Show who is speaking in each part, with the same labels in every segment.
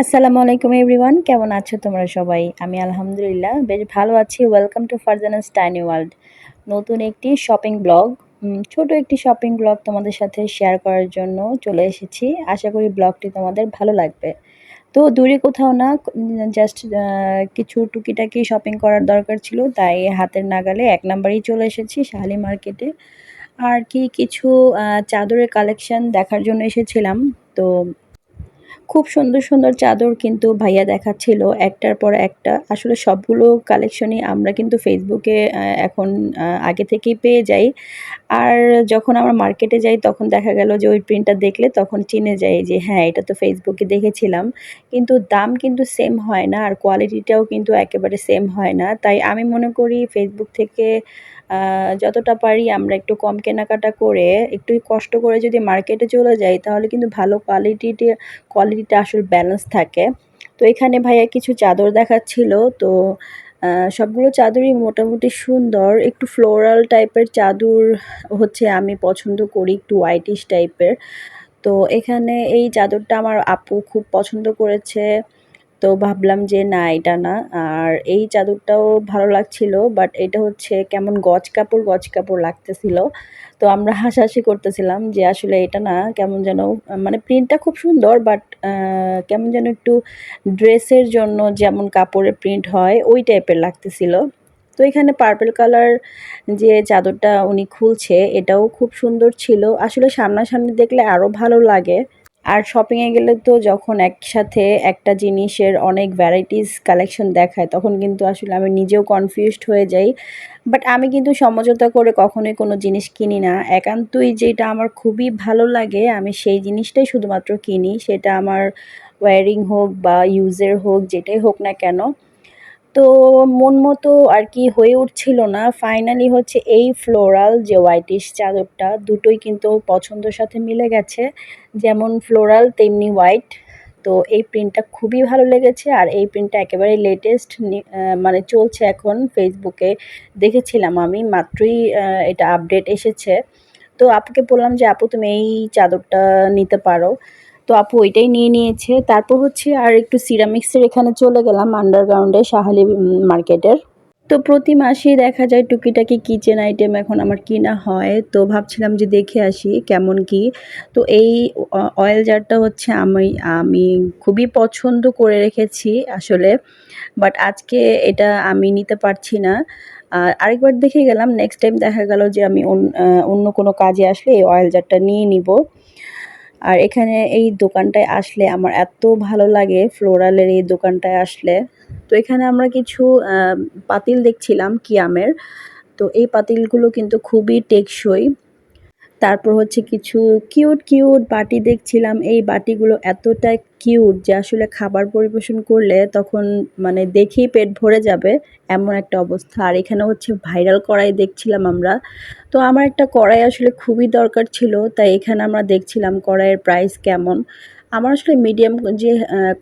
Speaker 1: আসসালামু আলাইকুম এভরিওয়ান, কেমন আছো তোমরা সবাই? আমি আলহামদুলিল্লাহ বেশ ভালো আছি। Welcome to Farzana's tiny world নতুন একটি শপিং ব্লগ ছোট একটি শপিং ব্লগ তোমাদের সাথে শেয়ার করার জন্য চলে এসেছি। আশা করি ব্লগটি তোমাদের ভালো লাগবে। তো দূরে কোথাও না জাস্ট কিছু টুকিটাকি শপিং করার দরকার ছিল, তাই হাতের নাগালে এক নাম্বারেই চলে এসেছি শাহালি মার্কেটে। আর কি কিছু চাদরের কালেকশন দেখার জন্য এসেছিলাম। তো খুব সুন্দর সুন্দর চাদর কিন্তু ভাইয়া দেখাচ্ছিল একটার পর একটা। আসলে সবগুলো কালেকশনই আমরা কিন্তু ফেসবুকে এখন আগে থেকেই পেয়ে যাই। আর যখন আমরা মার্কেটে যাই, তখন দেখা গেল যে ওই প্রিন্টটা দেখলে তখন চিনে যাই যে হ্যাঁ এটা তো ফেসবুকে দেখেছিলাম। কিন্তু দাম কিন্তু সেম হয় না আর কোয়ালিটিটাও কিন্তু একেবারে সেম হয় না। তাই আমি মনে করি ফেসবুক থেকে যতটা পারি আমরা একটু কম কেনাকাটা করে, একটু কষ্ট করে যদি মার্কেটে চলে যাই, তাহলে কিন্তু ভালো কোয়ালিটিটি কোয়ালিটিটা আসলে ব্যালেন্স থাকে। তো এখানে ভাইয়া কিছু চাদর দেখাচ্ছিল, তো সবগুলো চাদরই মোটামুটি সুন্দর। একটু ফ্লোরাল টাইপের চাদর হচ্ছে আমি পছন্দ করি, একটু হোয়াইটিশ টাইপের তো এখানে এই চাদরটা আমার আপু খুব পছন্দ করেছে। তো ভাবলাম যে না, এটা না। আর এই চাদরটাও ভালো লাগছিল বাট এটা হচ্ছে কেমন গজ কাপড় গজ কাপড় লাগতেছিল। তো আমরা হাসাহাসি করতেছিলাম যে আসলে এটা না কেমন যেন মানে প্রিন্টটা খুব সুন্দর বাট কেমন যেন একটু ড্রেসের জন্য যেমন কাপড়ের প্রিন্ট হয়, ওই টাইপের লাগতেছিল। তো এখানে পার্পেল কালার যে চাদরটা উনি খুলছে, এটাও খুব সুন্দর ছিল। আসলে সামনাসামনি দেখলে আরও ভালো লাগে। আর শপিংয়ে গেলে তো যখন একসাথে একটা জিনিসের অনেক ভ্যারাইটিস কালেকশন দেখায়, তখন কিন্তু আসলে আমি নিজেও কনফিউজড হয়ে যাই। বাট আমি কিন্তু সমঝোতা করে কখনোই কোনো জিনিস কিনি না। একান্তই যেটা আমার খুবই ভালো লাগে, আমি সেই জিনিসটাই শুধুমাত্র কিনি। সেটা আমার ওয়ারিং হোক বা ইউজের হোক, যেটাই হোক না কেন। তো মন মতো আর কি হয়ে উঠছিল না। ফাইনালি হচ্ছে এই ফ্লোরাল যে হোয়াইটিশ চাদরটা, দুটোই কিন্তু পছন্দের সাথে মিলে গেছে। যেমন ফ্লোরাল তেমনি হোয়াইট তো এই প্রিন্টটা খুবই ভালো লেগেছে আর এই প্রিন্টটা একেবারে লেটেস্ট মানে চলছে এখন ফেসবুকে দেখেছিলাম আমি, মাত্রই এটা আপডেট এসেছে। তো আপুকে বললাম যে, আপু, তুমি এই চাদরটা নিতে পারো। তো আপু ওইটাই নিয়ে নিয়েছে। তারপর হচ্ছে আর একটু সিরামিক্সের এখানে চলে গেলাম আন্ডারগ্রাউন্ডে শাহালি মার্কেটের তো প্রতি মাসেই দেখা যায় টুকিটাকি কিচেন আইটেম এখন আমার কিনা হয়। তো ভাবছিলাম যে দেখে আসি কেমন কি। তো এই অয়েল জারটা হচ্ছে আমি আমি খুবই পছন্দ করে রেখেছি আসলে। বাট আজকে এটা আমি নিতে পারছি না। আর আরেকবার দেখে গেলাম নেক্সট টাইম দেখা গেল যে আমি অন্য কোনো কাজে আসলে এই অয়েল জারটা নিয়ে নিব। আর এখানে এই দোকানটায় আসলে আমার এত ভালো লাগে ফ্লোরালের এই দোকানটায় আসলে। তো এখানে আমরা কিছু পাতিল দেখছিলাম কিয়ামের। তো এই পাতিলগুলো কিন্তু খুবই টেকসই। তারপর হচ্ছে কিছু কিউট কিউট বাটি দেখছিলাম। এই বাটিগুলো এতটা কিউট যে আসলে খাবার পরিবেশন করলে তখন মানে দেখেই পেট ভরে যাবে এমন একটা অবস্থা। আর এখানে হচ্ছে ভাইরাল কড়াই দেখছিলাম আমরা। তো আমার একটা কড়াই আসলে খুবই দরকার ছিল, তাই এখানে আমরা দেখছিলাম কড়াইয়ের প্রাইস কেমন। আমার আসলে মিডিয়াম যে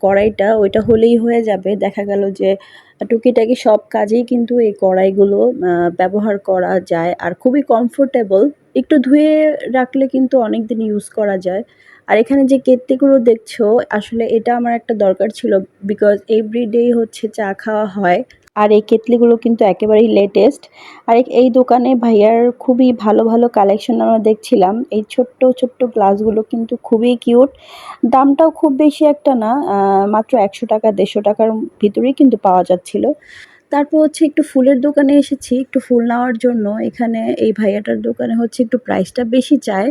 Speaker 1: কড়াইটা, ওইটা হলেই হয়ে যাবে। দেখা গেল যে, টুকিটাকি সব কাজেই কিন্তু এই কড়াইগুলো ব্যবহার করা যায়। আর খুবই কমফোর্টেবল একটু ধুয়ে রাখলে কিন্তু অনেক দিন ইউজ করা যায়। আর এখানে যে কেটলিগুলো দেখছ, আসলে এটা আমার একটা দরকার ছিল বিকজ এভরিডেই হচ্ছে চা খাওয়া হয়। আর এই কেটলিগুলো কিন্তু একেবারেই লেটেস্ট আর এই দোকানে ভাইয়ার খুবই ভালো ভালো কালেকশন আমরা দেখছিলাম। এই ছোট্ট ছোট্ট গ্লাসগুলো কিন্তু খুবই কিউট দামটাও খুব বেশি একটা না মাত্র একশো টাকা, দেড়শো টাকার ভিতরেই কিন্তু পাওয়া যাচ্ছিল। তারপর হচ্ছে একটু ফুলের দোকানে এসেছি, একটু ফুল নেওয়ার জন্য। এখানে এই ভাইয়াটার দোকানে হচ্ছে একটু প্রাইসটা বেশি চায়।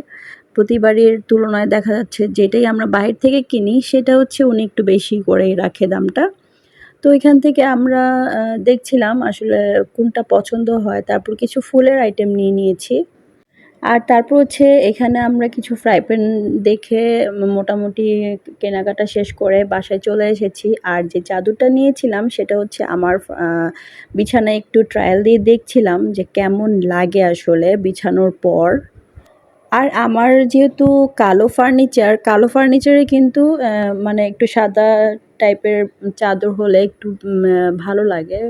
Speaker 1: প্রতিবারের তুলনায় দেখা যাচ্ছে যেটাই আমরা বাইরে থেকে কিনি, সেটা হচ্ছে উনি একটু বেশি করে রাখে দামটা। তো এখান থেকে আমরা দেখছিলাম আসলে কোনটা পছন্দ হয়। তারপর কিছু ফুলের আইটেম নিয়ে নিয়েছি। আর তারপর হচ্ছে এখানে আমরা কিছু ফ্রাই প্যান দেখে মোটামুটি কেনাকাটা শেষ করে বাসায় চলে এসেছি। আর যে চাদরটা নিয়েছিলাম সেটা হচ্ছে আমার বিছানায় একটু ট্রায়াল দিয়ে দেখছিলাম যে কেমন লাগে আসলে বিছানোর পর। আর আমার যেহেতু কালো ফার্নিচার কালো ফার্নিচারে কিন্তু মানে একটু সাদা টাইপের চাদর হলে একটু ভালো লাগে।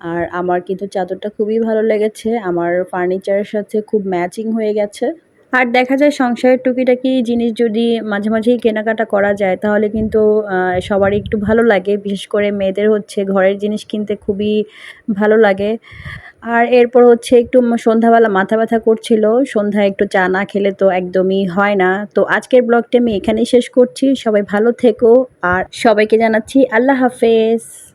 Speaker 1: আর আমার কিন্তু চাদরটা খুবই ভালো লেগেছে। আমার ফার্নিচারের সাথে খুব ম্যাচিং হয়ে গেছে। আর দেখা যায় সংসারের টুকিটাকি জিনিস যদি মাঝে মাঝেই কেনাকাটা করা যায়, তাহলে কিন্তু সবারই একটু ভালো লাগে। বিশেষ করে মেয়েদের হচ্ছে ঘরের জিনিস কিনতে খুবই ভালো লাগে। আর এরপর হচ্ছে একটু সন্ধ্যাবেলা মাথা ব্যথা করছিল। সন্ধ্যায় একটু চা না খেলে তো একদমই হয় না। তো আজকের ব্লগটা আমি এখানেই শেষ করছি। সবাই ভালো থেকো। আর সবাইকে জানাচ্ছি আল্লাহ হাফেজ।